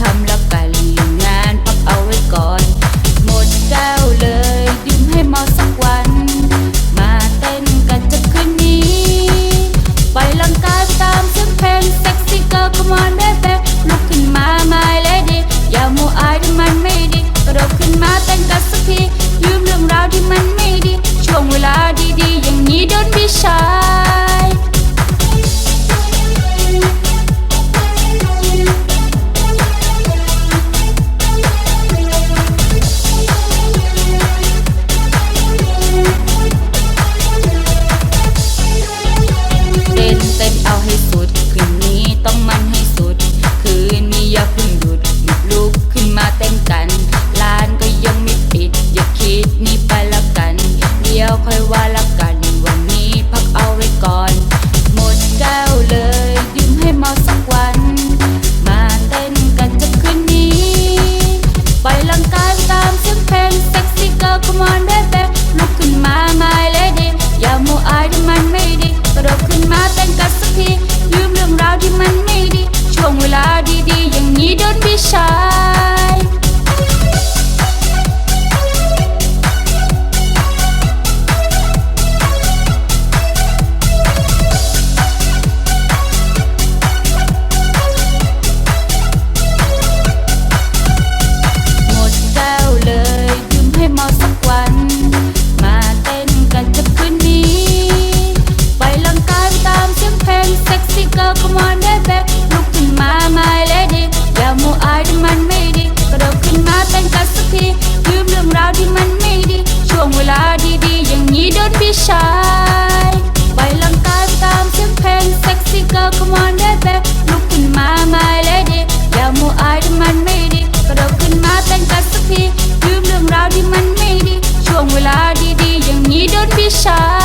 ทำละกันงานพับเอาไว้ก่อน หมดแก้วเลยดื่มให้เมาสักวัน มาเต้นกันจะคืนนี้ปลังกายตามเสีเพลเซ็กซี่เกิร์ล come on baby ลุกขึ้นมา my lady อย่ามัวอาที่มันไม่ดีกระขึ้นมาเต้นกันสักทีลืมเรื่องราวที่มันไม่ดี ช่วงเวลาดีๆ อย่างนี้ don't be shy ค่อยว่าละกัน วันนี้พักเอาไว้ก่อน หมดแก้วเลยดื่มให้เมาสักวัน มาเต้นกันจะคืนนี้ไปล่ร่างกายตามเสียงเพลงเซ็กซี่เกิร์ลคอมอนเบเบ้ลุกขึ้นมาไม่เลยดิอย่าโมัวอายที่มันไม่ดีกระโดดขึ้นมาเต้นกันสักทีลืมเรื่องราวที่มันไม่ดีช่วงเวลาดีๆ อย่างนี้โดนวิชา shot.